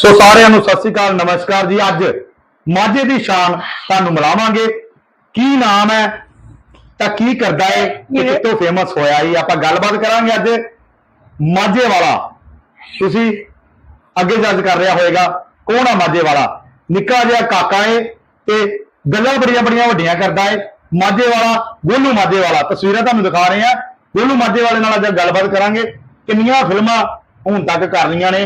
ਸੋ ਸਾਰਿਆਂ ਨੂੰ ਸਤਿ ਸ੍ਰੀ ਅਕਾਲ ਨਮਸਕਾਰ ਜੀ। ਅੱਜ ਮਾਝੇ ਦੀ ਸ਼ਾਨ ਤੁਹਾਨੂੰ ਮਿਲਾਵਾਂਗੇ। ਕੀ ਨਾਮ ਹੈ? ਤਾਂ ਕੀ ਕਰਦਾ ਹੈ ਤੇ ਕਿੱਥੋਂ ਫੇਮਸ ਹੋਇਆ ਹੀ ਆਪਾਂ ਗੱਲਬਾਤ ਕਰਾਂਗੇ ਅੱਜ। ਮਾਝੇ ਵਾਲਾ। ਤੁਸੀਂ ਅੱਗੇ ਜੱਜ ਕਰ ਰਿਹਾ ਹੋਵੇਗਾ ਕੌਣ ਆ ਮਾਝੇ ਵਾਲਾ? ਨਿੱਕਾ ਜਿਹਾ ਕਾਕਾ ਏ ਤੇ ਗੱਲਾਂ ਬੜੀਆਂ ਬੜੀਆਂ ਵੱਡੀਆਂ ਕਰਦਾ ਏ। ਮਾਝੇ ਵਾਲਾ ਗੋਲੂ ਮਾਝੇ ਵਾਲਾ। ਤਸਵੀਰਾਂ ਤੁਹਾਨੂੰ ਦਿਖਾ ਰਹੇ ਆ ਗੋਲੂ ਮਾਝੇ ਵਾਲੇ ਨਾਲ ਅੱਜ ਗੱਲਬਾਤ ਕਰਾਂਗੇ। ਕਿੰਨੀਆਂ ਫਿਲਮਾਂ ਹੁਣ ਤੱਕ ਕਰ ਲਈਆਂ ਨੇ।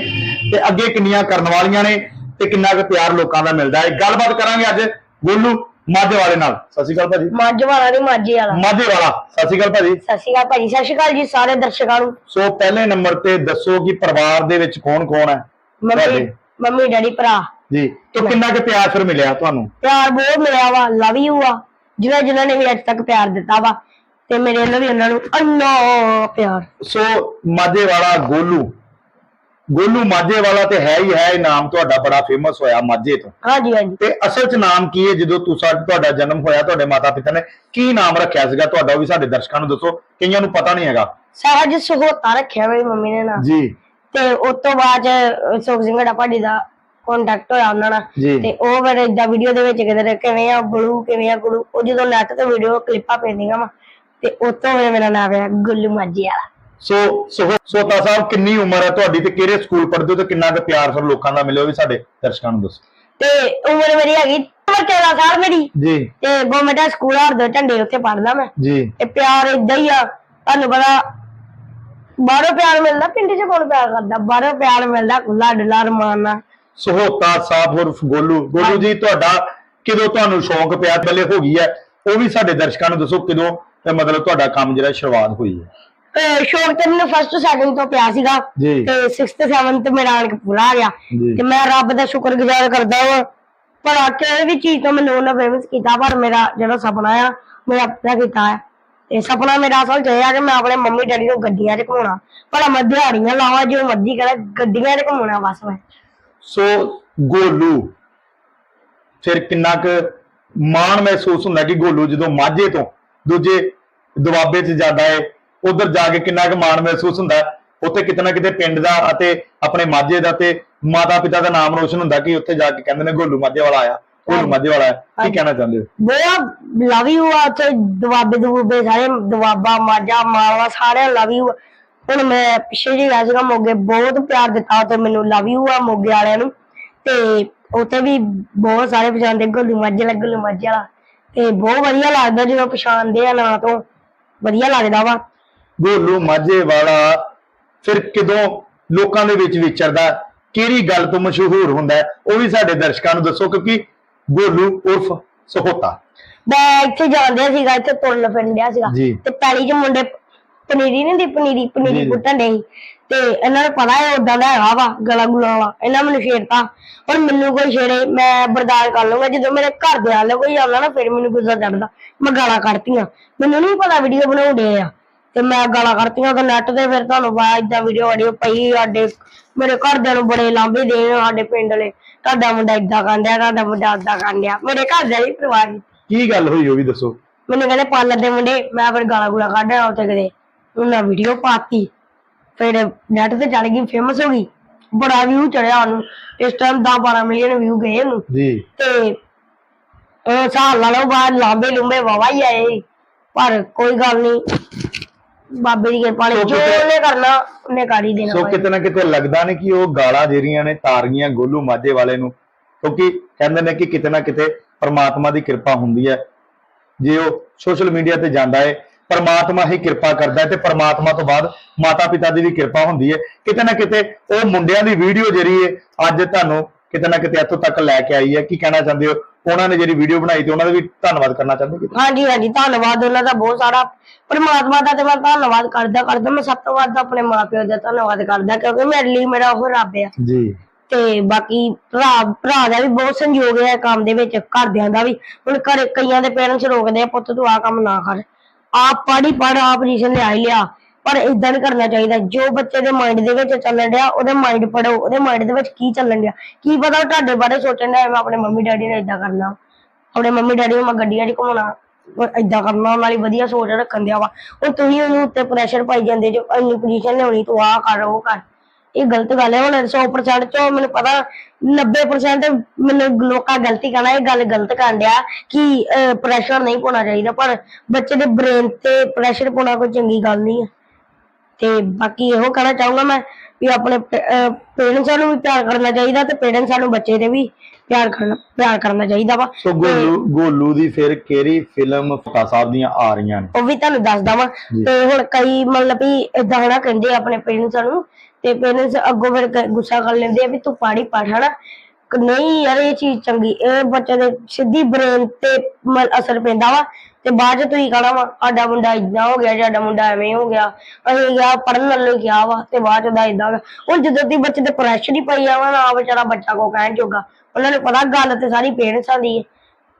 ਤੇ ਅੱਗੇ ਕਿੰਨੀਆਂ ਕਰਨ ਵਾਲੀਆਂ ਨੇ ਤੇ ਕਿੰਨਾ ਕੁ ਪਿਆਰ ਲੋਕਾਂ ਦਾ ਮਿਲਦਾ ਹੈ। ਗੱਲਬਾਤ ਕਰਾਂਗੇ ਅੱਜ ਗੋਲੂ ਮਾਝੇ ਵਾਲੇ ਨਾਲ। ਸਤਿ ਸ਼੍ਰੀ ਅਕਾਲ ਭਾਜੀ। ਮੱਝ ਵਾਲਾ ਨਹੀਂ ਮਾਝੇ ਵਾਲਾ। ਮਾਝੇ ਵਾਲਾ। ਸਤਿ ਸ਼੍ਰੀ ਅਕਾਲ ਭਾਜੀ। ਸਤਿ ਸ਼੍ਰੀ ਅਕਾਲ ਭਾਜੀ। ਸਤਿ ਸ਼੍ਰੀ ਅਕਾਲ ਜੀ ਸਾਰੇ ਦਰਸ਼ਕਾਂ ਨੂੰ। ਸੋ ਪਹਿਲੇ ਨੰਬਰ ਤੇ ਦੱਸੋ ਕਿ ਪਰਿਵਾਰ ਦੇ ਵਿੱਚ ਕੌਣ ਕੌਣ ਹੈ? ਮੰਮੀ? ਮੰਮੀ ਡੈਡੀ ਭਰਾ। ਜੀ। ਤੇ ਕਿੰਨਾ ਕੁ ਪਿਆਰ ਫਿਰ ਮਿਲਿਆ ਤੁਹਾਨੂੰ? ਪਿਆਰ ਬਹੁਤ ਮਿਲਿਆ ਵਾ। ਲਵ ਯੂ ਆ। ਜਿਨ੍ਹਾਂ ਜਿਨ੍ਹਾਂ ਨੇ ਵੀ ਅੱਜ ਤੱਕ ਪਿਆਰ ਦਿੱਤਾ ਵਾ। ਤੇ ਮੇਰੇ ਵੱਲੋਂ ਵੀ ਉਹਨਾਂ ਨੂੰ ਅੰਨਾ ਪਿਆਰ। ਸੋ ਮਾਝੇ ਵਾਲਾ ਗੋਲੂ ਗੋਲੂ ਮਾਝੇ ਵਾਲਾ ਤੇ ਹੈ ਹੀ ਹੈ ਇਹ ਨਾਮ ਤੁਹਾਡਾ ਬੜਾ ਫੇਮਸ ਹੋਇਆ ਮਾਝੇ ਤੋਂ। ਹਾਂਜੀ ਹਾਂਜੀ। ਤੇ ਅਸਲ 'ਚ ਨਾਮ ਕੀ ਹੈ? ਜਦੋਂ ਤੁਸੀਂ ਤੁਹਾਡਾ ਜਨਮ ਹੋਇਆ ਤੁਹਾਡੇ ਮਾਤਾ ਪਿਤਾ ਨੇ ਕੀ ਨਾਮ ਰੱਖਿਆ ਸੀਗਾ? ਤੁਹਾਡਾ ਉਹ ਵੀ ਸਾਡੇ ਦਰਸ਼ਕਾਂ ਨੂੰ ਦੱਸੋ ਕਈਆਂ ਨੂੰ ਪਤਾ ਨਹੀਂ ਹੈਗਾ। ਸਹਿਜ ਸੁਹੋਤਾ ਰੱਖਿਆ ਮੇਰੀ ਮੰਮੀ ਨੇ ਨਾ। ਜੀ। ਤੇ ਉਸ ਤੋਂ ਬਾਅਦ ਸੁਖ ਸਿੰਘ ਭਾਡੀ ਦਾ ਕੰਟੈਕਟ ਹੋਇਆ ਉਹਨਾਂ ਨਾਲ। ਤੇ ਉਹ ਫਿਰ ਇਦਾਂ ਵੀਡੀਓ ਦੇ ਵਿੱਚ ਕਿਤੇ ਕਿਵੇਂ ਆ ਗੁਲੂ ਕਿਵੇਂ ਆ ਗੁਲੂ ਉਹ ਜਦੋਂ ਨੈਟ ਤੇ ਵੀਡੀਓ ਕਲਿੱਪਾਂ ਪੈਂਦੀਆਂ ਵਾ ਤੇ ਉਸ ਤੋਂ ਫਿਰ ਮੇਰਾ ਨਾਮ ਹੈ ਗੁੱਲੂ ਮਾਝੀ ਵਾਲਾ। ਸੋ ਸੋ ਸੋਤਾ ਸਾਹਿਬ ਕਿੰਨੀ ਉਮਰ ਹੈ ਤੁਹਾਡੀ ਤੇ ਕਿਹੜੇ ਸਕੂਲ ਪੜ੍ਹਦੇ ਹੋ ਤੇ ਕਿੰਨਾ ਕੁ ਪਿਆਰ ਫਿਰ ਲੋਕਾਂ ਦਾ ਮਿਲਿਆ ਉਹ ਵੀ ਸਾਡੇ ਦਰਸ਼ਕਾਂ ਨੂੰ ਦੱਸੋ। ਤੇ ਉਮਰ ਮੇਰੀ ਹੈਗੀ ਉਮਰ 13 ਸਾਲ ਮੇਰੀ। ਜੀ। ਤੇ ਗਵਰਨਮੈਂਟ ਸਕੂਲ ਹਰਦੋ ਝੰਡੇ ਉੱਥੇ ਪੜਦਾ ਮੈਂ। ਜੀ। ਤੇ ਪਿਆਰ ਇਦਾਂ ਹੀ ਆ ਤੁਹਾਨੂੰ ਪਤਾ ਬਾਹਰੋਂ ਪਿਆਰ ਮਿਲਦਾ ਪਿੰਡ 'ਚ ਕੌਣ ਪਿਆਰ ਕਰਦਾ? ਬਾਹਰੋਂ ਪਿਆਰ ਮਿਲਦਾ ਖੁੱਲਾ ਡੁੱਲਾ ਰਮਾਨਾ। ਸਹੋਤਾ ਸਾਹਿਬ ਉਰਫ ਗੋਲੂ ਗੋਲੂ ਜੀ ਤੁਹਾਡਾ ਕਿਦੋਂ ਤੁਹਾਨੂੰ ਸ਼ੌਂਕ ਪਿਆ? ਪਹਿਲੇ ਹੋ ਗਈ ਹੈ। ਉਹ ਵੀ ਸਾਡੇ ਦਰਸ਼ਕਾਂ ਨੂੰ ਦੱਸੋ ਕਦੋਂ ਤੇ ਮਤਲਬ ਤੁਹਾਡਾ ਕੰਮ ਜਿਹੜਾ ਸ਼ੁਰੂਆਤ ਹੋਈ ਹੈ। ਸ਼ੌਕ ਤੇ ਮੈਨੂੰ ਫਸਟ ਸੈਕਿੰਡ ਤੋਂ ਪਿਆ ਸੀਗਾ ਜੀ। ਤੇ 6th 7th ਮੇਰਾ ਆਣ ਕੇ ਪੂਰਾ ਆ ਗਿਆ। ਜੀ। ਤੇ ਮੈਂ ਰੱਬ ਦਾ ਸ਼ੁਕਰਗੁਜ਼ਾਰ ਕਰਦਾ ਹਾਂ ਪਰ ਕਿਸੇ ਵੀ ਚੀਜ਼ ਤੋਂ ਮੈਨੂੰ ਉਹਨਾਂ ਫੇਮਸ ਕੀਤਾ ਪਰ ਮੇਰਾ ਜਿਹੜਾ ਸੁਪਨਾ ਆ ਮੇਰਾ ਪੂਰਾ ਕੀਤਾ ਹੈ ਤੇ ਸੁਪਨਾ ਮੇਰਾ ਅਸਲ ਚ ਇਹ ਆ ਕਿ ਮੈਂ ਆਪਣੇ ਮੰਮੀ ਡੈਡੀ ਨੂੰ ਗੱਡੀਆਂ 'ਚ ਘੁਮਾਉਣਾ। ਪਰ ਮੈਂ ਦਿਹਾੜੀਆਂ ਲਾਵਾਂ ਜੋ ਮਰਜ਼ੀ ਕਰਾਂ ਗੱਡੀਆਂ 'ਚ ਘੁਮਾਉਣਾ ਬਸ ਮੈਂ। ਸੋ ਗੋਲੂ ਫਿਰ ਕਿੰਨਾ ਕੁ ਮਾਣ ਮਹਿਸੂਸ ਹੁੰਦਾ ਕਿ ਗੋਲੂ ਜਦੋਂ ਮਾਝੇ ਤੋਂ ਦੂਜੇ ਦੁਆਬੇ 'ਚ ਜਾਂਦਾ ਹੈ ਉਧਰ ਜਾ ਕੇ ਕਿੰਨਾ ਕੁ ਮਾਣ ਮਹਿਸੂਸ ਹੁੰਦਾ? ਉੱਥੇ ਕਿਤੇ ਨਾ ਕਿਤੇ ਪਿੰਡ ਦਾ ਅਤੇ ਆਪਣੇ ਮਾਝੇ ਦਾ ਤੇ ਮਾਤਾ ਪਿਤਾ ਦਾ ਨਾਮ ਰੋਸ਼ਨ ਹੁੰਦਾ ਕਿ ਉੱਥੇ ਜਾ ਕੇ ਕਹਿੰਦੇ ਨੇ ਗੋਲੂ ਮਾਝੇ ਵਾਲਾ ਆਇਆ ਗੋਲੂ ਮਾਝੇ ਵਾਲਾ ਆਇਆ। ਕੀ ਕਹਿਣਾ ਚਾਹੁੰਦੇ ਹੋ? ਬਹੁਤ ਲਵ ਯੂ ਆ ਉੱਥੇ ਦਵਾਬੇ ਦਵੂਬੇ ਸਾਰੇ ਦਵਾਬਾ ਮਾਝਾ ਮਾਲਵਾ ਸਾਰੇ ਲਵ ਯੂ ਹੁਣ ਮੈਂ ਪਿੱਛੇ ਜੀ ਸੀਗਾ ਮੋਗੇ ਬਹੁਤ ਪਿਆਰ ਦਿੱਤਾ ਉੱਥੇ ਮੈਨੂੰ ਲਵ ਯੂ ਆ ਮੋਗੇ ਵਾਲਿਆਂ ਨੂੰ। ਤੇ ਉੱਥੇ ਵੀ ਬਹੁਤ ਸਾਰੇ ਪਛਾਣਦੇ ਗੁੱਲੂ ਮਾਝੇ ਵਾਲਾ ਗੁੱਲੂ ਮਾਝੇ ਵਾਲਾ। ਤੇ ਬਹੁਤ ਵਧੀਆ ਲੱਗਦਾ ਜਦੋਂ ਪਛਾਣਦੇ ਆ ਨਾਂ ਤੋਂ ਵਧੀਆ ਲੱਗਦਾ ਵਾ। ਗੋਲੂ ਮਾਝੇ ਵਾਲਾ ਫਿਰ ਕਿਦੋਂ ਲੋਕਾਂ ਦੇ ਵਿੱਚ ਵਿਚਰਦਾ ਕਿਹੜੀ ਗੱਲ ਤੋਂ ਮਸ਼ਹੂਰ ਹੁੰਦਾ ਉਹ ਵੀ ਸਾਡੇ ਦਰਸ਼ਕਾਂ ਨੂੰ ਦੱਸੋ ਕਿਉਂਕਿ ਗੋਲੂ ਉਰਫ ਸਹੋਤਾ। ਮੈਂ ਇੱਥੇ ਜਾਂਦੇ ਸੀਗਾ ਇੱਥੇ ਤੁਰਨ ਫਿਰਦਿਆ ਸੀਗਾ। ਜੀ। ਤੇ ਪੈਲੀ ਚ ਮੁੰਡੇ ਪਨੀਰੀ ਨਹੀਂ ਦੀ ਪਨੀਰੀ ਪਨੀਰੀ। ਕੁੱਟਣ ਦੇ ਤੇ ਇਹਨਾਂ ਨੂੰ ਪਤਾ ਹੈ ਉਦਾਂ ਦਾ ਹੈਗਾ ਵਾ ਗਲਾ ਗੁਲਾ ਵਾਲਾ ਇਹਨਾਂ ਮੈਨੂੰ ਛੇੜਤਾ। ਪਰ ਮੈਨੂੰ ਕੋਈ ਛੇੜੇ ਮੈਂ ਬਰਦਾਸ਼ਤ ਕਰ ਲਵਾਂਗਾ ਜਦੋਂ ਮੇਰੇ ਘਰ ਦੇ ਆਲੇ ਕੋਈ ਆਉਂਦਾ ਨਾ ਫਿਰ ਮੈਨੂੰ ਗੁੱਸਾ ਚੜਦਾ ਮੈਂ ਗਾਲਾਂ ਕੱਢਤੀਆਂ। ਮੈਨੂੰ ਨਹੀਂ ਪਤਾ ਵੀਡੀਓ ਬਣਾਉਂਦੇ ਆ। ਤੇ ਮੈਂ ਗਾਲਾਂ ਕੱਢਤੀਆਂ ਤੇ ਨੈਟ ਤੇ ਫਿਰ ਤੁਹਾਨੂੰ ਪਤਾ ਇਦਾਂ ਵੀਡੀਓ ਆਡੀਓ ਪਈ ਸਾਡੇ ਮੇਰੇ ਘਰਦਿਆਂ ਨੂੰ ਬੜੇ ਲਾਂਭੇ ਦੇਣ ਸਾਡੇ ਪਿੰਡ ਵਾਲੇ। ਤੁਹਾਡਾ ਮੁੰਡਾ ਇਦਾਂ ਕਾਂਡਿਆ ਤੁਹਾਡਾ ਮੁੰਡਾ ਏਦਾਂ ਕਾਂਡਿਆ ਮੇਰੇ ਘਰਦਿਆਂ ਦੀ ਪਰਵਾਹ ਨਹੀਂ ਕੀ ਗੱਲ ਹੋਈ ਉਹ ਵੀ ਦੱਸੋ। ਮੈਨੂੰ ਕਹਿੰਦੇ ਪਾਰਲਰ ਦੇ ਮੁੰਡੇ ਮੈਂ ਫਿਰ ਗਾਲਾਂ ਗੁਲਾ ਕੱਢਿਆ ਉੱਥੇ ਕਿਤੇ। ਉਹਨਾਂ ਵੀਡੀਓ ਪਾਤੀ। ਫਿਰ ਨੈਟ ਤੇ ਚੱਲ ਗਈ ਫੇਮਸ ਹੋ ਗਈ। ਬੜਾ ਵਿਊ ਚੜਿਆ ਉਹਨੂੰ। ਇਸ ਟਾਈਮ 10 12 ਮਿਲੀਅਨ ਵਿਊ ਗਏ ਉਹਨੂੰ। ਜੀ। ਤੇ ਉਹ ਸਾਲ ਲਾ ਲਓ ਬਾਅਦ ਲਾਂਬੇ ਲੁੰਬੇ ਵਾਵਾ ਹੀ ਆਏ। ਪਰ ਕੋਈ ਗੱਲ ਨਹੀਂ ਬਾਬੇ ਦੀ ਕਿਰਪਾ ਨਾਲ ਸੋ ਜੋ ਕਿਤੇ- ਉਹਨੇ ਕਰਨਾ ਉਹਨੇ ਕਰ ਹੀ ਦੇਣਾ ਸੋ ਭਾਈ। ਕਿਤੇ ਨਾ ਕਿਤੇ ਲੱਗਦਾ ਨਹੀਂ ਕਿ ਉਹ ਗਾਲਾਂ ਜਿਹੜੀਆਂ ਨੇ ਤਾਰੀਆਂ ਗੋਲੂ ਮਾਝੇ ਵਾਲੇ ਨੂੰ। ਕਿਉਂਕਿ ਕਹਿੰਦੇ ਨੇ ਕਿ ਕਿਤੇ ਨਾ ਕਿਤੇ ਪਰਮਾਤਮਾ ਦੀ ਕਿਰਪਾ ਹੁੰਦੀ ਹੈ। ਜੇ ਉਹ ਸੋਸ਼ਲ ਮੀਡੀਆ ਤੇ ਜਾਂਦਾ ਹੈ ਪਰਮਾਤਮਾ ਹੀ ਕਿਰਪਾ ਕਰਦਾ ਹੈ ਤੇ ਪਰਮਾਤਮਾ ਤੋਂ ਬਾਅਦ ਮਾਤਾ ਪਿਤਾ ਦੀ ਵੀ ਕਿਰਪਾ ਹੁੰਦੀ ਹੈ ਕਿਤੇ ਨਾ ਕਿਤੇ ਉਹ ਮੁੰਡਿਆਂ ਦੀ ਵੀਡੀਓ ਜਿਹੜੀ ਹੈ ਅੱਜ ਤੁਹਾਨੂੰ ਕਿਤੇ ਨਾ ਕਿਤੇ ਇੱਥੋਂ ਤੱਕ ਲੈ ਕੇ ਆਈ ਹੈ। ਕੀ ਕਹਿਣਾ ਚਾਹੁੰਦੇ ਹੋ? ਉਹਨਾਂ ਨੇ ਜਿਹੜੀ ਵੀਡੀਓ ਬਣਾਈ ਤੇ ਉਹਨਾਂ ਦਾ ਵੀ ਧੰਨਵਾਦ ਕਰਨਾ ਚਾਹੁੰਦੇ ਕਿਤੇ? ਹਾਂਜੀ ਹਾਂਜੀ ਧੰਨਵਾਦ ਉਹਨਾਂ ਦਾ ਬਹੁਤ ਸਾਰਾ ਪਰਮਾਤਮਾ ਦਾ ਤੇ ਮੈਂ ਧੰਨਵਾਦ ਕਰਦਾ ਕਰਦਾ ਮੈਂ ਸਭ ਤੋਂ ਵੱਧ ਆਪਣੇ ਮਾਪਿਓ ਦਾ ਧੰਨਵਾਦ ਕਰਦਾ ਕਿਉਂਕਿ ਮੇਰੇ ਲਈ ਮੇਰਾ ਉਹ ਰੱਬ ਆ। ਜੀ। ਤੇ ਬਾਕੀ ਭਰਾ ਭਰਾ ਦਾ ਵੀ ਬਹੁਤ ਸੰਯੋਗ ਹੈ ਕੰਮ ਦੇ ਵਿੱਚ ਘਰਦਿਆਂ ਦਾ ਵੀ। ਹੁਣ ਘਰੇ ਕਈਆਂ ਦੇ ਪੇਰੈਂਟਸ ਰੋਕਦੇ ਆ ਪੁੱਤ ਤੂੰ ਆਹ ਕੰਮ ਨਾ ਕਰ। ਆਪ ਪੜ੍ਹ ਹੀ ਪੜ ਆ ਪੋਜੀਸ਼ਨ ਲਿਆ ਹੀ ਲਿਆ। ਪਰ ਇਦਾਂ ਨਹੀਂ ਕਰਨਾ ਚਾਹੀਦਾ। ਜੋ ਬੱਚੇ ਦੇ ਮਾਈਂਡ ਦੇ ਵਿੱਚ ਚੱਲਣ ਡਿਆ, ਉਹਦੇ ਮਾਈਂਡ ਪੜੋ ਉਹਦੇ ਮਾਈਂਡ ਦੇ ਵਿੱਚ ਕੀ ਚੱਲਣ ਡਿਆ? ਕੀ ਪਤਾ ਉਹ ਤੁਹਾਡੇ ਬਾਰੇ ਸੋਚਣ ਡਿਆ, ਮੈਂ ਆਪਣੇ ਮੰਮੀ ਡੈਡੀ ਨੇ ਇਦਾਂ ਕਰਨਾ। ਆਪਣੇ ਮੰਮੀ ਡੈਡੀ ਨੂੰ ਮੈਂ ਗੱਡੀਆਂ 'ਚ ਘੁਮਾਉਣਾ ਇਦਾਂ ਕਰਨਾ, ਉਹਨਾਂ ਦੀ ਵਧੀਆ ਸੋਚ ਰੱਖਣ ਦਿਆ ਵਾ। ਹੁਣ ਤੁਸੀਂ ਉਹਨੂੰ ਉੱਤੇ ਪ੍ਰੈਸ਼ਰ ਪਾਈ ਜਾਂਦੇ ਜੋ ਇੰਨੀ ਪੋਜੀਸ਼ਨ ਲਿਆਉਣੀ, ਤੂੰ ਆਹ ਕਰ, ਉਹ ਕਰ। ਇਹ ਗਲਤ ਗੱਲ ਹੈ, ਹੁਣ 100% ਚੋਂ ਮੈਨੂੰ ਪਤਾ 90% ਮੈਨੂੰ ਲੋਕਾਂ ਗਲਤੀ ਕਰਨਾ, ਇਹ ਗੱਲ ਗਲਤ ਕਰਨ ਡਿਆ ਕਿ ਪ੍ਰੈਸ਼ਰ ਨਹੀਂ ਪਾਉਣਾ ਚਾਹੀਦਾ। ਪਰ ਬੱਚੇ ਦੇ ਬ੍ਰੇਨ ਤੇ ਪ੍ਰੈਸ਼ਰ ਪਾਉਣਾ ਕੋਈ ਚੰਗੀ ਗੱਲ ਨਹੀਂ ਹੈ। ਤੇ ਬਾਕੀ ਇਹੋ ਕਹਿਣਾ ਚਾਹੂੰਗਾ ਮੈਂ ਵੀ ਆਪਣੇ ਪੇਰੈਂਟਸਾਂ ਨੂੰ ਵੀ ਪਿਆਰ ਕਰਨਾ ਚਾਹੀਦਾ ਤੇ ਪੇਰੈਂਟਸਾਂ ਨੂੰ ਬੱਚੇ ਦੇ ਵੀ ਪਿਆਰ ਕਰਨਾ ਪਿਆਰ ਕਰਨਾ ਚਾਹੀਦਾ ਵਾ। ਸੋ ਗੋਲੂ ਗੋਲੂ ਦੀ ਫਿਰ ਕਿਹੜੀ ਫਿਲਮ ਫਤਾ ਸਾਹਿਬ ਦੀਆਂ ਆ ਰਹੀਆਂ ਨੇ? ਉਹ ਵੀ ਤੁਹਾਨੂੰ ਦੱਸਦਾ ਵਾਂ। ਤੇ ਹੁਣ ਕਈ ਮਤਲਬ ਵੀ ਇਦਾਂ ਹਨਾ ਕਹਿੰਦੇ ਆਪਣੇ ਪੇਰੈਂਟਸ ਨੂੰ ਤੇ ਪੇਰੈਂਟਸ ਅੱਗੋਂ ਫਿਰ ਗੁੱਸਾ ਕਰ ਲੈਂਦੇ ਆ ਵੀ ਤੂੰ ਪਾੜੀ ਪੜ ਹਨਾ। ਨਹੀਂ ਯਾਰ, ਇਹ ਚੀਜ਼ ਚੰਗੀ, ਇਹ ਬੱਚੇ ਦੇ ਸਿੱਧੀ ਬ੍ਰੇਨ ਤੇ ਅਸਰ ਪੈਂਦਾ ਵਾ ਤੇ ਬਾਅਦ ਚ ਤੁਸੀਂ ਕਹਣਾ ਵਾ, ਸਾਡਾ ਮੁੰਡਾ ਇਦਾਂ ਹੋ ਗਿਆ, ਸਾਡਾ ਮੁੰਡਾ ਐਵੇਂ ਹੋ ਗਿਆ। ਅਸੀਂ ਗਿਆ ਪੜਨ ਵੱਲੋਂ ਗਿਆ ਵਾ ਤੇ ਬਾਅਦ ਚ ਦਾ ਇਦਾਂ ਹੁਣ ਜਦੋਂ ਦੀ ਬੱਚੇ ਤੇ ਪ੍ਰੈਸ਼ਰ ਹੀ ਪਈ ਜਾਵਾ ਨਾ ਵਿਚਾਰਾ ਬੱਚਾ ਕੋ ਕਹਿਣ ਜੋਗਾ, ਉਹਨਾਂ ਨੂੰ ਪਤਾ ਗੱਲ ਤੇ ਸਾਰੀ ਪੇਰੈਂਟਸਾਂ ਦੀ ਹੈ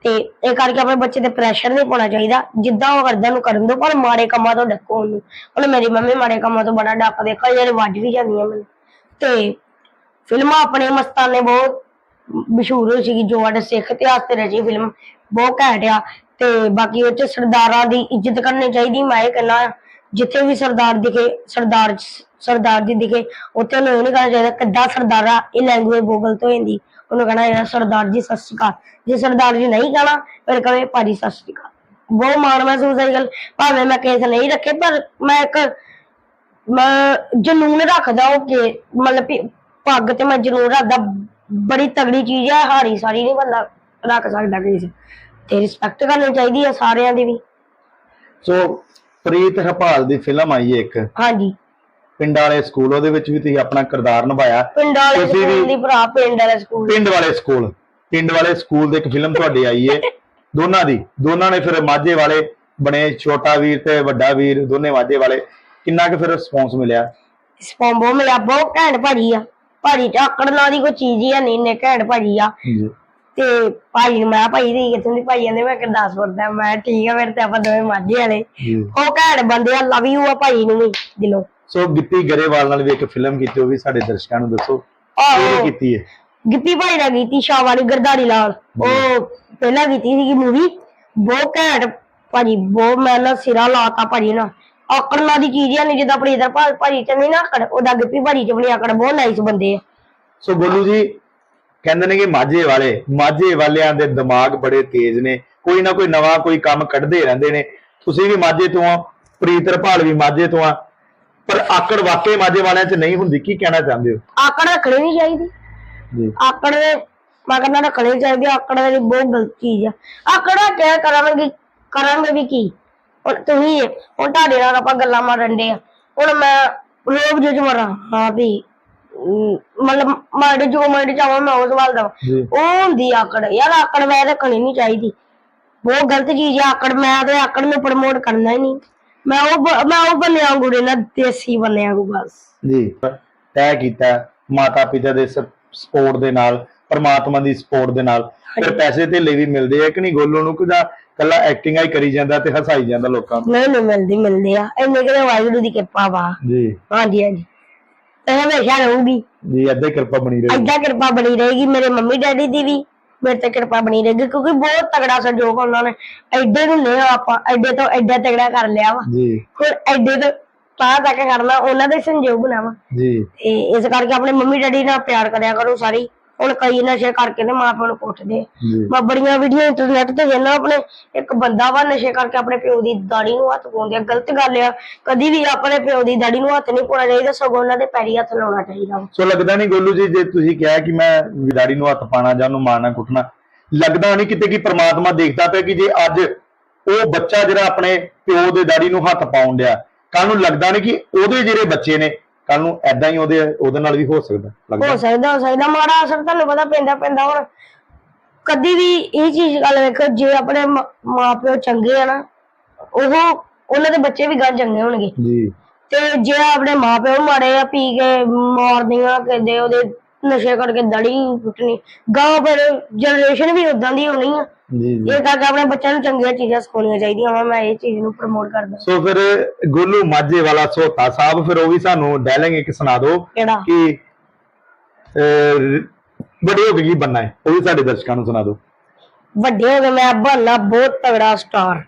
ਤੇ ਇਹ ਕਰਕੇ ਆਪਣੇ ਬੱਚੇ ਤੇ ਪ੍ਰੈਸ਼ਰ ਨਹੀਂ ਪਾਉਣਾ ਚਾਹੀਦਾ। ਜਿੱਦਾਂ ਉਹ ਕਰਦਾ ਨੂੰ ਕਰਨ ਦੋ ਪਰ ਮਾੜੇ ਕੰਮਾਂ ਤੋਂ ਡੱਕੋ ਉਹਨੂੰ। ਹੁਣ ਮੇਰੀ ਮੰਮੀ ਮਾੜੇ ਕੰਮਾਂ ਤੋਂ ਬੜਾ ਡੱਕ ਕਈ ਯਾਰ ਵੱਜ ਵੀ ਜਾਂਦੀਆਂ ਮੈਨੂੰ। ਤੇ ਫਿਲਮਾਂ ਆਪਣੇ ਮਸਤਾਨੇ ਬਹੁਤ ਮਸ਼ਹੂਰ ਹੋਈ ਸੀਗੀ ਜੋ ਸਾਡੇ ਸਿੱਖ ਇਤਿਹਾਸ ਤੇ ਰਚੀ ਫਿਲਮ, ਬਹੁਤ ਘੈਂਟ ਆ। ਤੇ ਬਾਕੀ ਉਹ ਚ ਸਰਦਾਰਾਂ ਦੀ ਇੱਜ਼ਤ ਕਰਨੀ ਚਾਹੀਦੀ, ਮੈਂ ਇਹ ਕਹਿੰਦਾ ਜਿੱਥੇ ਵੀ ਸਰਦਾਰ ਦਿਖੇ, ਸਰਦਾਰ ਸਰਦਾਰ ਜੀ ਦਿਖੇ, ਉੱਥੇ ਉਹਨੂੰ ਇਹ ਨਹੀਂ ਕਹਿਣਾ ਚਾਹੀਦਾ ਕਿੱਦਾਂ ਸਰਦਾਰਾ ਇਹ ਲੈਂਗੁਏਜ ਗੂਗਲ ਤੋਂ ਹੁੰਦੀ ਉਹਨੂੰ ਕਹਿਣਾ ਚਾਹੀਦਾ ਸਰਦਾਰ ਜੀ, ਸਤਿ ਸ਼੍ਰੀ ਅਕਾਲ। ਜੇ ਸਰਦਾਰ ਜੀ ਨਹੀਂ ਕਹਿਣਾ, ਫਿਰ ਕਹੇ ਭਾਜੀ ਸਤਿ ਸ਼੍ਰੀ ਅਕਾਲ। ਬਹੁਤ ਮਾਣ ਮਹਿਸੂਸ ਹੈ ਇਹ ਗੱਲ। ਭਾਵੇਂ ਮੈਂ ਕੇਸ ਨਹੀਂ ਰੱਖੇ, ਪਰ ਮੈਂ ਇੱਕ, ਮੈਂ ਜਨੂਨ ਰੱਖਦਾ ਉਹ ਕੇ, ਮਤਲਬ ਪੱਗ ਤੇ ਮੈਂ ਜਨੂਨ ਰੱਖਦਾ ਬੜੀ ਤਗੜੀ ਚੀਜ਼ ਹੈ ਹਾਰੀ ਸਾਰੀ ਨਹੀਂ ਬੰਦਾ ਰੱਖ ਸਕਦਾ ਕਿਸੇ ਤੇ ਰਿਸਪੈਕਟ ਕਰਨੀ ਚਾਹੀਦੀ ਹੈ ਸਾਰਿਆਂ ਦੀ ਵੀ। ਸੋ ਪ੍ਰੀਤ ਹਰਪਾਲ ਦੀ ਫਿਲਮ ਆਈ ਹੈ ਇੱਕ। ਹਾਂਜੀ। ਪਿੰਡ ਵਾਲੇ ਸਕੂਲ ਉਹਦੇ ਵਿੱਚ ਵੀ ਤੁਸੀਂ ਆਪਣਾ ਕਿਰਦਾਰ ਨਿਭਾਇਆ। ਪਿੰਡ ਵਾਲੇ ਤੁਸੀਂ ਸਕੂਲ ਦੀ ਭਰਾ ਪਿੰਡ ਵਾਲੇ ਸਕੂਲ। ਪਿੰਡ ਵਾਲੇ ਸਕੂਲ ਪਿੰਡ ਵਾਲੇ ਸਕੂਲ ਦੇ ਇੱਕ ਫਿਲਮ ਤੁਹਾਡੀ ਆਈ ਏ। ਦੋਨਾਂ ਦੀ ਦੋਨਾਂ ਨੇ ਫਿਰ ਮਾਝੇ ਵਾਲੇ ਬਣੇ ਛੋਟਾ ਵੀਰ ਤੇ ਵੱਡਾ ਵੀਰ ਦੋਨੇ ਮਾਝੇ ਵਾਲੇ। ਕਿੰਨਾ ਕੁ ਫਿਰ ਰਿਸਪੌਂਸ ਮਿਲਿਆ? ਸਪੌਂਬੋ ਮਿਲਿਆ ਬਹੁਤ ਘੈਂਟ ਭਾਜੀ ਆ। ਭਾਜੀ ਚ ਆਕੜ ਨਾਂ ਦੀ ਕੋਈ ਚੀਜ਼ ਹੀ ਆ ਨਹੀਂ ਨੇ ਘੈਂਟ ਭਾਜੀ ਆ। ਜੀ ਤੇ ਭਾਜੀ ਨੂੰ ਮੈਂ ਭਾਈ ਦੀ ਕਿਥੋਂ ਦੀ ਭਾਈ ਕਹਿੰਦੇ ਮੈਂ ਗੁਰਦਾਸਪੁਰ ਦਾ ਮੈਂ ਠੀਕ ਆ ਫਿਰ ਤੇ ਆਪਾਂ ਦੋਵੇਂ ਮਾਝੇ ਵਾਲੇ। ਜੀ। ਉਹ ਘੈਂਟ ਬੰਦੇ ਆ ਲਵ ਯੂ ਆ ਭਾਈ ਨੂੰ ਵੀ ਦਿਲੋਂ। ਸੋ ਗਿੱਪੀ ਗਰੇਵਾਲ ਨਾਲ ਵੀ ਇੱਕ ਫਿਲਮ ਕੀਤੀ ਉਹ ਵੀ ਸਾਡੇ ਦਰਸ਼ਕਾਂ ਨੂੰ ਦੱਸੋ। ਆਹੋ। ਕੀਤੀ ਹੈ? ਗਿੱਪੀ ਭਾਈ ਨਾਲ ਕੀਤੀ ਸ਼ਾਵਾਲੀ ਗਰਦਾਰੀ ਲਾਲ। ਉਹ ਪਹਿਲਾਂ ਕੀਤੀ ਸੀਗੀ ਮੂਵੀ ਬਹੁਤ ਘੈਂਟ ਭਾਜੀ ਬਹੁਤ ਮੈਂ ਨਾ ਸਿਰਾ ਲਾਤਾ ਭਾਜੀ ਨਾਲ। ਆਕੜ ਨਾਂ ਦੀ ਚੀਜ਼ ਆ ਨਹੀਂ ਜਿੱਦਾਂ ਆਪਣੀ ਇਧਰ ਭਾਜੀ ਚ ਨਹੀਂ ਨਾ ਆਕੜ ਉਹਦਾ ਗਿੱਪੀ ਭਾਜੀ ਚ ਬਣੀ ਆਕੜ ਬਹੁਤ ਨਾਈਸ ਬੰਦੇ ਆ। ਸੋ ਗੋਲੂ ਜੀ ਕਹਿੰਦੇ ਨੇ ਕਿ ਮਾਝੇ ਵਾਲੇ ਮਾਝੇ ਵਾਲਿਆਂ ਦੇ ਦਿਮਾਗ ਬੜੇ ਤੇਜ਼ ਨੇ। ਕੋਈ ਨਾ ਕੋਈ ਨਵਾਂ ਕੋਈ ਕੰਮ ਕੱਢਦੇ ਰਹਿੰਦੇ ਨੇ। ਤੁਸੀਂ ਵੀ ਮਾਝੇ ਤੋਂ ਆ ਪ੍ਰੀਤ ਹਰਪਾਲ ਵੀ ਮਾਝੇ ਤੋਂ ਆ ਪਰ ਆਕੜ ਵਾਕਈ ਮਾਝੇ ਵਾਲਿਆਂ 'ਚ ਨਹੀਂ ਹੁੰਦੀ ਕੀ ਕਹਿਣਾ ਚਾਹੁੰਦੇ ਹੋ? ਆਕੜ ਰੱਖਣੀ ਨਹੀਂ ਚਾਹੀਦੀ। ਜੀ। ਆਕੜ ਮੈਂ ਕਹਿੰਦਾ ਰੱਖਣੀ ਚਾਹੀਦੀ ਆਕੜ ਦੀ ਬਹੁਤ ਗਲਤ ਚੀਜ਼ ਆ। ਆਕੜ ਕਿਆ ਕਰਾਂਗੇ ਕਰਾਂਗੇ ਵੀ ਕੀ? ਹੁਣ ਤੁਸੀਂ ਹੁਣ ਤੁਹਾਡੇ ਨਾਲ ਆਪਾਂ ਗੱਲਾਂ ਮਾਰਨ ਦੇ ਆ। ਹੁਣ ਮੈਂ ਲੋਕ ਜੋ ਮਰਾਂ। ਹਾਂ ਵੀ ਮਤਲਬ ਮਾੜੇ ਜੋ ਮਾੜੇ ਚਾਹਾਂ ਮੈਂ ਉਸ ਵੱਲ ਦਾ ਉਹ ਹੁੰਦੀ ਆਕੜ। ਯਾਰ ਆਕੜ ਮੈਂ ਰੱਖਣੀ ਨਹੀਂ ਚਾਹੀਦੀ। ਬਹੁਤ ਗਲਤ ਚੀਜ਼ ਆ ਆਕੜ। ਮੈਂ ਤੇ ਆਕੜ ਨੂੰ ਪ੍ਰਮੋਟ ਕਰਨਾ ਹੀ ਨਹੀਂ। ਮੈਂ ਉਹ ਮੈਂ ਉਹ ਬੰਨਿਆ ਗੁੜੇ ਨਾ ਦੇਸੀ ਬੰਨਿਆ ਗੁ ਬਸ। ਜੀ। ਤੈਅ ਕੀਤਾ ਮਾਤਾ ਪਿਤਾ ਦੇ ਸਪੋਰਟ ਦੇ ਨਾਲ ਪਰਮਾਤਮਾ ਦੀ ਸਪੋਰਟ ਦੇ ਨਾਲ। ਫਿਰ ਪੈਸੇ ਤੇ ਵੀ ਮਿਲਦੇ ਆ ਕਿ ਨਹੀਂ ਗੋਲੂ ਨੂੰ? ਕਿਦਾ ਕੱਲਾ ਐਕਟਿੰਗਾਂ ਹੀ ਕਰੀ ਜਾਂਦਾ ਤੇ ਹਸਾਈ ਜਾਂਦਾ ਲੋਕਾਂ ਨੂੰ। ਨਹੀਂ ਨਹੀਂ ਮਿਲਦੀ ਮਿਲਦੇ ਆ। ਇੰਨੇ ਕਿਤੇ ਵਾਹਿਗੁਰੂ ਦੀ ਕਿਰਪਾ ਵਾ। ਜੀ। ਹਾਂਜੀ ਹਾਂਜੀ। ਇਹ ਹਮੇਸ਼ਾ ਰਹੂਗੀ। ਜੀ ਹੀ ਕਿਰਪਾ ਬਣੀ ਰਹੇ ਏਦਾਂ ਕਿਰਪਾ ਬਣੀ ਰਹੇਗੀ। ਮੇਰੇ ਮੰਮੀ ਡੈਡੀ ਦੀ ਵੀ ਮੇਰੇ ਤੇ ਕਿਰਪਾ ਬਣੀ ਰਹੇਗੀ ਕਿਉਂਕਿ ਬਹੁਤ ਤਗੜਾ ਸੰਜੋਗ ਉਹਨਾਂ ਨੇ। ਐਡੇ ਨੂੰ ਲਿਆ ਆਪਾਂ ਐਡੇ ਤੋਂ ਐਡਾ ਤਗੜਾ ਕਰ ਲਿਆ ਵਾ। ਜੀ। ਹੁਣ ਐਡੇ ਤੋਂ ਤਾਂ ਤੱਕ ਕਰਨਾ ਉਹਨਾਂ ਦਾ ਸੰਜੋਗ ਬਣਾ ਵਾ। ਜੀ। ਤੇ ਇਸ ਕਰਕੇ ਆਪਣੇ ਮੰਮੀ ਡੈਡੀ ਨਾਲ ਪਿਆਰ ਕਰਿਆ ਕਰੋ ਸਾਰੀ। ਹੁਣ ਕਈ ਨਸ਼ੇ ਕਰਕੇ ਤੇ ਮਾਂ ਪਿਓ ਨੂੰ ਕੁੱਟਦੇ ਆ। ਜੀ ਮੈਂ ਬੜੀਆਂ ਵੀਡੀਓ ਇੰਟਰਨੈਟ ਤੇ ਵੇਖਣਾ ਆਪਣੇ ਇੱਕ ਬੰਦਾ ਵਾ ਨਸ਼ੇ ਕਰਕੇ ਆਪਣੇ ਪਿਓ ਦੀ ਦਾੜੀ ਨੂੰ ਹੱਥ ਪਾਉਂਦੇ ਆ ਗਲਤ ਗੱਲ ਆ ਕਦੀ ਵੀ ਆਪਣੇ ਪਿਓ ਦੀ ਦਾੜੀ ਨੂੰ ਹੱਥ ਨਹੀਂ ਪਾਉਣਾ ਚਾਹੀਦਾ ਸਗੋਂ ਉਹਨਾਂ ਦੇ ਪੈਰੀ ਹੱਥ ਲਾਉਣਾ ਚਾਹੀਦਾ ਵਾ। ਸੋ ਲੱਗਦਾ ਨਹੀਂ ਗੋਲੂ ਜੀ ਜੇ ਤੁਸੀਂ ਕਿਹਾ ਕਿ ਮੈਂ ਵਿਦਾਰੀ ਨੂੰ ਹੱਥ ਪਾਣਾ ਜਾਂ ਉਹਨੂੰ ਮਾਰਨਾ ਕੁੱਟਣਾ ਲੱਗਦਾ ਨਹੀਂ ਕਿਤੇ ਕਿ ਪ੍ਰਮਾਤਮਾ ਦੇਖਦਾ ਪਿਆ ਕਿ ਜੇ ਅੱਜ ਉਹ ਬੱਚਾ ਜਿਹੜਾ ਆਪਣੇ ਪਿਓ ਦੇ ਦਾੜੀ ਨੂੰ ਹੱਥ ਪਾਉਣ ਡਿਆ ਕੱਲ ਨੂੰ ਲੱਗਦਾ ਨਹੀਂ ਕਿ ਉਹਦੇ ਜਿਹੜੇ ਬੱਚੇ ਨੇ ਕੱਲ ਨੂੰ ਐਦਾਂ ਹੀ ਉਹਦੇ ਉਹਦੇ ਨਾਲ ਵੀ ਹੋ ਸਕਦਾ ਹੋ ਸਕਦਾ ਹੋ ਸਕਦਾ। ਮਾੜਾ ਅਸਰ ਤੁਹਾਨੂੰ ਪਤਾ ਪੈਂਦਾ ਪੈਂਦਾ ਹੁਣ। ਕਦੀ ਵੀ ਇਹ ਚੀਜ਼ ਗੱਲ ਵੇਖੋ ਜੇ ਆਪਣੇ ਮ- ਮਾਂ ਪਿਓ ਚੰਗੇ ਆ ਨਾ ਉਹ ਉਹਨਾਂ ਦੇ ਬੱਚੇ ਵੀ ਗਾਂ ਚੰਗੇ ਹੋਣਗੇ। ਜੀ। ਤੇ ਜੇ ਆਪਣੇ ਮਾਂ ਪਿਓ ਮਾੜੇ ਆ ਪੀ ਕੇ ਮਾਰਦੀਆਂ ਕਹਿੰਦੇ ਉਹਦੇ ਨਸ਼ੇ ਕਰਕੇ ਦੜੀ ਟੁੱਟਣੀ ਗਾਂ ਫਿਰ ਜਨਰੇਸ਼ਨ ਵੀ ਉਦਾਂ ਦੀ ਹੋਣੀ ਆ। ਜੀ ਜੀ। ਇਹ ਕਰਕੇ ਆਪਣੇ ਬੱਚਿਆਂ ਨੂੰ ਚੰਗੀਆਂ ਚੀਜ਼ਾਂ ਸਿਖਾਉਣੀਆਂ ਚਾਹੀਦੀਆਂ ਵਾ ਮੈਂ ਇਹ ਚੀਜ਼ ਨੂੰ ਪ੍ਰਮੋਟ ਕਰਦਾ। ਸੋ ਫਿਰ ਗੋਲੂ ਮਾਝੇ ਵਾਲਾ ਸੋਤਾ ਸਾਹਿਬ ਫਿਰ ਉਹ ਵੀ ਸਾਨੂੰ ਡਾਇਲਿੰਗ ਇੱਕ ਸੁਣਾ ਦਿਓ ਕਿਹੜਾ? ਕਿ ਅਹ, ਵੱਡੇ ਹੋ ਕੇ ਕੀ ਬੰਨਾ ਹੈ ਉਹ ਵੀ ਸਾਡੇ ਦਰਸ਼ਕਾਂ ਨੂੰ ਸੁਣਾ ਦਿਓ। ਵੱਡੇ ਹੋ ਕੇ ਮੈਂ ਬਣਨਾ ਬਹੁਤ ਤਗੜਾ ਸਟਾਰ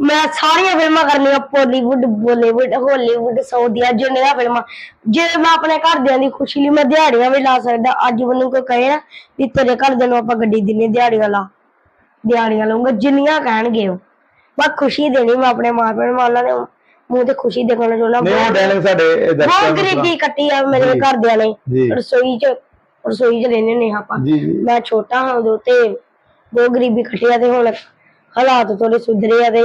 ਮੈਂ ਸਾਰੀਆਂ ਫਿਲਮਾਂ ਕਰਨੀਆਂ ਪੋਲੀਵੁੱਡ ਬਾਲੀਵੁੱਡ ਹਾਲੀਵੁੱਡ ਸਾਊਦੀਆ ਜਿੰਨੀਆਂ ਫਿਲਮਾਂ। ਜੇ ਮੈਂ ਆਪਣੇ ਘਰਦਿਆਂ ਦੀ ਖੁਸ਼ੀ ਲਈ ਮੈਂ ਦਿਹਾੜੀਆਂ ਵੀ ਲਾ ਸਕਦਾ ਅੱਜ ਮੈਨੂੰ ਕੋਈ ਕਹੇ ਨਾ ਵੀ ਤੇਰੇ ਘਰਦਿਆਂ ਨੂੰ ਆਪਾਂ ਗੱਡੀ ਦਿੰਨੀ ਦਿਹਾੜੀਆਂ ਲਾ। ਦਿਹਾੜੀਆਂ ਲਾਉਂਗਾ ਜਿੰਨੀਆਂ ਕਹਿਣਗੇ ਉਹ। ਬਸ ਖੁਸ਼ੀ ਦੇਣੀ ਮੈਂ ਆਪਣੇ ਮਾਪਿਆਂ ਨੂੰ ਮੈਂ ਉਹਨਾਂ ਦੇ ਮੂੰਹ ਤੇ ਖੁਸ਼ੀ ਦੇਖਣਾ ਚਾਹੁੰਦਾ। ਨਹੀਂ ਉਹ ਡਾਇਲੌਗ ਸਾਡੇ ਦਰਸ਼ਕਾਂ ਬਹੁਤ ਨੂੰ ਗਰੀਬੀ ਕੱਟੀ ਆ ਮੇਰੇ ਜੀ। ਘਰਦਿਆਂ ਨੇ। ਜੀ। ਰਸੋਈ ਚ ਰਸੋਈ ਚ ਰਹਿੰਦੇ ਨੇ ਆਪਾਂ। ਜੀ ਜੀ। ਮੈਂ ਛੋਟਾ ਹਾਂ ਉਦੋਂ ਤੇ ਬਹੁਤ ਗਰੀਬੀ ਕੱਟੀ ਆ ਤੇ ਹੁਣ ਹਾਲਾਤ ਥੋੜੇ ਸੁਧਰੇ ਆ ਤੇ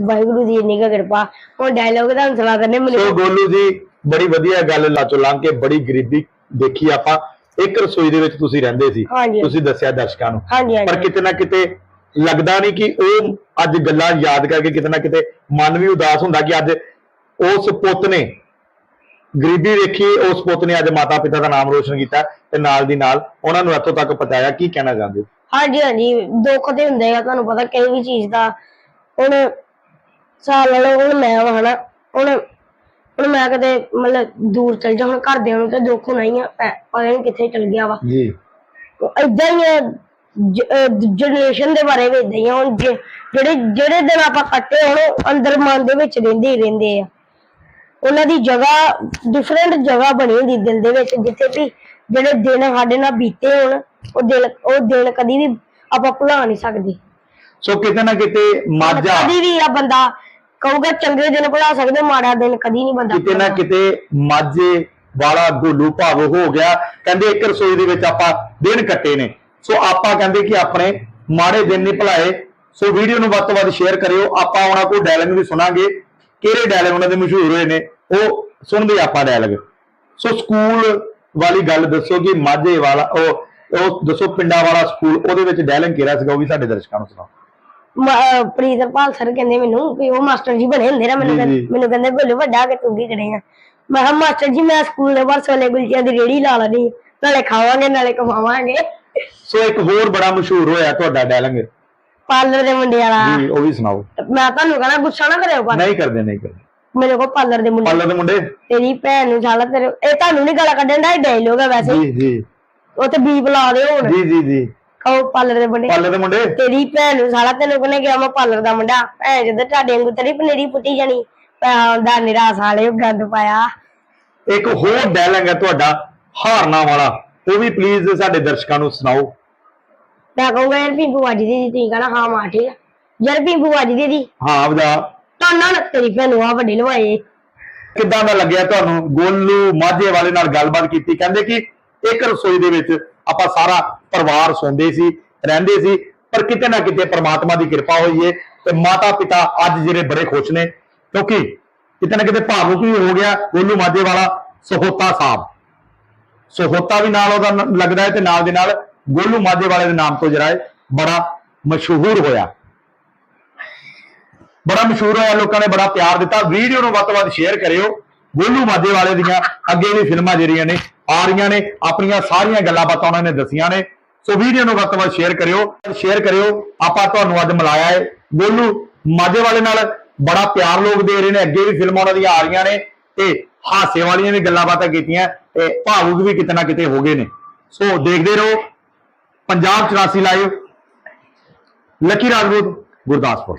ਵਾਹਿਗੁਰੂ ਦੀ ਇੰਨੀ ਕੁ ਕਿਰਪਾ। ਹੁਣ ਡਾਇਲੋਗ ਦਾ ਹੰਸਲਾ ਕਰਨੇ ਸੋ ਮੈਨੂੰ ਗੋਲੂ ਜੀ ਬੜੀ ਵਧੀਆ ਗੱਲ ਲਾਚੋ ਲੰਘ ਕੇ ਬੜੀ ਗਰੀਬੀ ਦੇਖੀ ਆਪਾਂ। ਇੱਕ ਰਸੋਈ ਦੇ ਵਿੱਚ ਤੁਸੀਂ ਰਹਿੰਦੇ ਸੀ। ਹਾਂਜੀ। ਤੁਸੀਂ ਦੱਸਿਆ ਦਰਸ਼ਕਾਂ ਨੂੰ। ਹਾਂਜੀ ਪਰ ਹਾਂਜੀ ਕਿਤੇ ਨਾ ਕਿਤੇ ਲੱਗਦਾ ਨਹੀਂ ਕਿ ਉਹ ਅੱਜ ਗੱਲਾਂ ਯਾਦ ਕਰਕੇ ਕਿਤੇ ਨਾ ਕਿਤੇ ਮਨ ਵੀ ਉਦਾਸ ਹੁੰਦਾ ਕਿ ਅੱਜ ਉਸ ਪੁੱਤ ਨੇ ਗਰੀਬੀ ਵੇਖੀ ਉਸ ਪੁੱਤ ਨੇ ਅੱਜ ਮਾਤਾ ਪਿਤਾ ਦਾ ਨਾਮ ਰੋਸ਼ਨ ਕੀਤਾ ਤੇ ਨਾਲ ਦੀ ਨਾਲ ਉਹਨਾਂ ਨੂੰ ਇੱਥੋਂ ਤੱਕ ਪਹੁੰਚਾਇਆ ਕੀ ਕਹਿਣਾ ਚਾਹੁੰਦੇ ਹੋ? ਹਾਂਜੀ ਹਾਂਜੀ। ਦੁੱਖ ਤੇ ਹੁੰਦੇ ਆ ਤੁਹਾਨੂੰ ਪਤਾ ਕਿਸੇ ਵੀ ਚੀਜ਼ ਦਾ। ਹੁਣ ਸਾਲ ਵਾਲੇ ਹੁਣ ਮੈਂ ਵਾ ਹਨਾ। ਹੁਣ ਹੁਣ ਮੈਂ ਕਦੇ ਮਤਲਬ ਦੂਰ ਚਲ ਜਾ ਹੁਣ ਘਰਦਿਆਂ ਨੂੰ ਤੇ ਦੁੱਖ ਹੋਣਾ ਹੀ ਆ ਪੈ- ਪਤਾ ਨਹੀਂ ਕਿੱਥੇ ਚਲ ਗਿਆ ਵਾ। ਜੀ। ਇਦਾਂ ਹੀ ਜਨਰੇਸ਼ਨ ਦੇ ਬਾਰੇ ਵੀ ਇਦਾਂ ਹੀ ਆ ਹੁਣ ਜੇ- ਜਿਹੜੇ ਜਿਹੜੇ ਦਿਨ ਆਪਾਂ ਕੱਟੇ ਹੁਣ ਉਹ ਅੰਦਰ ਮਨ ਦੇ ਵਿੱਚ ਰਹਿੰਦੇ ਹੀ ਰਹਿੰਦੇ ਆ। ਉਹਨਾਂ ਦੀ ਜਗ੍ਹਾ ਡਿਫਰੈਂਟ ਜਗ੍ਹਾ ਬਣੀ ਹੁੰਦੀ ਦਿਲ ਦੇ ਵਿੱਚ ਜਿੱਥੇ ਵੀ ਜਿਹੜੇ ਦਿਨ ਸਾਡੇ ਨਾਲ ਬੀਤੇ ਹੋਣ ਉਹ ਦਿਲ ਉਹ ਦਿਨ ਕਦੀ ਵੀ ਆਪਾਂ ਭੁਲਾ ਨਹੀਂ ਸਕਦੇ। ਸੋ ਕਿਤੇ ਨਾ ਕਿਤੇ ਮਾਝਾ ਕਦੀ ਵੀ ਆ ਬੰਦਾ ਕਹੂਗਾ ਚੰਗੇ ਦਿਨ ਭੁਲਾ ਸਕਦੇ, ਮਾੜਾ ਦਿਨ ਕਦੀ ਨਹੀਂ ਬੰਦਾ ਕਿਤੇ ਨਾ ਕਿਤੇ ਮਾਝੇ ਵਾਲਾ ਗੋਲੂ ਭਾਵ ਹੋ ਗਿਆ। ਕਹਿੰਦੇ ਇੱਕ ਰਸੋਈ ਦੇ ਵਿੱਚ ਆਪਾਂ ਦਿਨ ਕੱਟੇ ਨੇ। ਸੋ ਆਪਾਂ ਕਹਿੰਦੇ ਕਿ ਆਪਣੇ ਮਾੜੇ ਦਿਨ ਨਹੀਂ ਭੁਲਾਏ। ਸੋ ਵੀਡੀਓ ਨੂੰ ਵੱਧ ਤੋਂ ਵੱਧ ਸ਼ੇਅਰ ਕਰਿਓ। ਆਪਾਂ ਉਹਨਾਂ ਕੋਲ ਡਾਇਲੌਗ ਵੀ ਸੁਣਾਂਗੇ। ਕਿਹੜੇ ਡਾਇਲੌਗ ਉਹਨਾਂ ਦੇ ਮਸ਼ਹੂਰ ਹੋਏ ਨੇ, ਉਹ ਸੁਣਦੇ ਆਪਾਂ ਡਾਇਲੌਗ ਸੋ ਸਕੂਲ ਵਾਲੀ ਗੱਲ ਦੱਸੋ ਕਿ ਮਾਝੇ ਵਾਲਾ, ਉਹ ਉਹ ਦੱਸੋ ਪਿੰਡਾਂ ਵਾਲਾ ਸਕੂਲ, ਉਹਦੇ ਵਿੱਚ ਡਾਇਲੌਗ ਕਿਹੜਾ ਸੀਗਾ, ਉਹ ਵੀ ਸਾਡੇ ਦਰਸ਼ਕਾਂ ਨੂੰ ਸੁਣਾਓ। ਪ੍ਰੀਤਰਪਾਲ ਸਰ ਕਹਿੰਦੇ ਮੈਨੂੰ ਵੀ ਉਹ ਮਾਸਟਰ ਜੀ ਬਣੇ ਹੁੰਦੇ ਨਾ ਮੈਨੂੰ ਕਹਿੰਦੇ-। ਮੈਨੂੰ ਕਹਿੰਦੇ ਭੋਲੇ ਵੱਡਾ ਕਿ ਤੂੰ ਕੀ ਕਰੇਗਾ ਮੈਂ ਕਿਹਾ ਮਾਸਟਰ ਜੀ ਮੈਂ ਸਕੂਲ ਦੇ ਬਾਹਰ ਛੋਲੇ ਕੁਲਚਿਆਂ ਦੀ ਰੇੜੀ ਲਾ ਲੈਣੀ ਨਾਲੇ ਖਾਵਾਂਗੇ ਨਾਲੇ ਕਮਾਵਾਂਗੇ। ਸੋ ਇੱਕ ਹੋਰ ਬੜਾ ਮਸ਼ਹੂਰ ਹੋਇਆ ਤੁਹਾਡਾ ਡਾਇਲੌਗ ਪਾਰਲਰ ਦੇ ਮੁੰਡੇ ਵਾਲਾ। ਜੀ ਉਹ ਵੀ ਸੁਣਾਓ। ਮੈਂ ਤੁਹਾਨੂੰ ਕਹਣਾ ਗੁੱਸਾ ਨਾ ਕਰਿਓ ਪਰ ਨਹੀਂ ਕਰਦੇ ਨਹੀਂ ਕਰਦੇ। ਮੇਰੇ ਕੋਲ ਪਾਰਲਰ ਦੇ ਮੁੰਡੇ ਪਾਲਰ ਦੇ ਮੁੰਡੇ? ਤੇਰੀ ਭੈਣ ਨੂੰ ਸਾਲਾ ਤੇਰੇ ਇਹ ਤੁਹਾਨੂੰ ਨਹੀਂ ਗਾਲਾਂ ਕੱਢਣ ਦਾ ਡਾਇਲੋਗ ਹੈ ਵੈਸੇ। ਜੀ ਜੀ। ਉਹ ਤੇ ਬੀਪ ਲਾ ਦਿਓ ਹੁਣ। ਜੀ ਜੀ ਜੀ। ਕਹੋ ਪਾਰਲਰ ਦੇ ਮੁੰਡੇ। ਪਾਲਰ ਦੇ ਮੁੰਡੇ? ਤੇਰੀ ਭੈਣ ਨੂੰ ਸਾਲਾ ਤੈਨੂੰ ਕੋਨੇ ਗਿਆ ਮੈਂ ਪਾਰਲਰ ਦਾ ਮੁੰਡਾ? ਭੈਣ ਜਦੋਂ ਤੁਹਾਡੇ ਵਾਂਗੂ ਤੇਰੀ ਪਨੀਰੀ ਪੁੱਟੀ ਜਾਣੀ। ਦਾ ਨਿਰਾ ਸਾਲੇ ਉਹ ਗੰਦ ਪਾਇਆ। ਇੱਕ ਹੋਰ ਡਾਇਲੌਗ ਹੈ ਤੁਹਾਡਾ ਹਾਰਨਾ ਵਾਲਾ। ਉਹ ਵੀ ਪਲੀਜ਼ ਸਾਡੇ ਦਰਸ਼ਕਾਂ ਨੂੰ ਸੁਣਾਓ। ਮੈਂ ਕਹੂੰਗਾ ਯਾਰ ਪਿੰਪੂ ਅੱਜ ਦੀ ਤੁਸੀਂ ਕਹਣਾ ਹਾਂ ਮਾਂ ਠੀਕ ਆ। ਯਾਰ ਪਿੰਪੂ ਅੱਜ ਦੀ ਦੀ ਹਾਂ ਉਹਦਾ ਤਾਂ ਨਾ ਤੇਰੀ ਭੈਣ ਨੂੰ ਆ ਵੱਡੇ ਲਵਾਏ। ਕਿੱਦਾਂ ਦਾ ਲੱਗਿਆ ਤੁਹਾਨੂੰ? ਗੋਲੂ ਮਾਝੇ ਵਾਲੇ ਨਾਲ ਗੱਲਬਾਤ ਕੀਤੀ। ਕਹਿੰਦੇ ਕਿ ਇੱਕ ਰਸੋਈ ਦੇ ਵਿੱਚ ਆਪਾਂ ਸਾਰਾ ਪਰਿਵਾਰ ਸੌਂਦੇ ਸੀ, ਰਹਿੰਦੇ ਸੀ, ਪਰ ਕਿਤੇ ਨਾ ਕਿਤੇ ਪ੍ਰਮਾਤਮਾ ਦੀ ਕਿਰਪਾ ਹੋਈ ਏ ਤੇ ਮਾਤਾ ਪਿਤਾ ਅੱਜ ਜਿਹੜੇ ਬੜੇ ਖੁਸ਼ ਨੇ, ਕਿਉਂਕਿ ਕਿਤੇ ਨਾ ਕਿਤੇ ਭਾਵੁਕ ਵੀ ਹੋ ਗਿਆ ਗੋਲੂ ਮਾਝੇ ਵਾਲਾ ਸਹੋਤਾ ਸਾਹਿਬ। ਸਹੋਤਾ ਵੀ ਨਾਲ ਉਹਦਾ ਲੱਗਦਾ ਹੈ ਤੇ ਨਾਲ ਦੇ ਨਾਲ ਗੋਲੂ ਮਾਝੇ ਵਾਲੇ ਦੇ ਨਾਮ ਤੋਂ ਜਿਹੜਾ ਹੈ ਬੜਾ ਮਸ਼ਹੂਰ ਹੋਇਆ। ਬੜਾ ਮਸ਼ਹੂਰ ਹੋਇਆ, ਲੋਕਾਂ ਨੇ ਬੜਾ ਪਿਆਰ ਦਿੱਤਾ। ਵੀਡੀਓ ਨੂੰ ਵੱਧ ਤੋਂ ਵੱਧ ਸ਼ੇਅਰ ਕਰਿਓ। ਗੋਲੂ ਮਾਝੇ ਵਾਲੇ ਦੀਆਂ ਅੱਗੇ ਵੀ ਫਿਲਮਾਂ ਜਿਹੜੀਆਂ ਨੇ ਆ ਰਹੀਆਂ ਨੇ, ਆਪਣੀਆਂ ਸਾਰੀਆਂ ਗੱਲਾਂ ਬਾਤਾਂ ਉਹਨਾਂ ਨੇ ਦੱਸੀਆਂ ਨੇ। ਸੋ ਵੀਡੀਓ ਨੂੰ ਵੱਧ ਤੋਂ ਵੱਧ ਸ਼ੇਅਰ ਕਰਿਓ ਸ਼ੇਅਰ ਕਰਿਓ। ਆਪਾਂ ਤੁਹਾਨੂੰ ਅੱਜ ਮਿਲਾਇਆ ਹੈ ਗੋਲੂ ਮਾਝੇ ਵਾਲੇ ਨਾਲ। ਬੜਾ ਪਿਆਰ ਲੋਕ ਦੇ ਰਹੇ ਨੇ, ਅੱਗੇ ਵੀ ਫਿਲਮਾਂ ਉਹਨਾਂ ਦੀਆਂ ਆ ਰਹੀਆਂ ਨੇ ਤੇ ਹਾਸੇ ਵਾਲੀਆਂ ਵੀ ਗੱਲਾਂ ਬਾਤਾਂ ਕੀਤੀਆਂ ਤੇ ਭਾਵੁਕ ਵੀ ਕਿਤੇ ਨਾ ਕਿਤੇ ਹੋ ਗਏ ਨੇ। ਸੋ ਦੇਖਦੇ ਰਹੋ, ਪੰਜਾਬ 84 ਲਾਈਵ, ਲੱਕੀ ਰਾਜਪੂਤ, ਗੁਰਦਾਸਪੁਰ।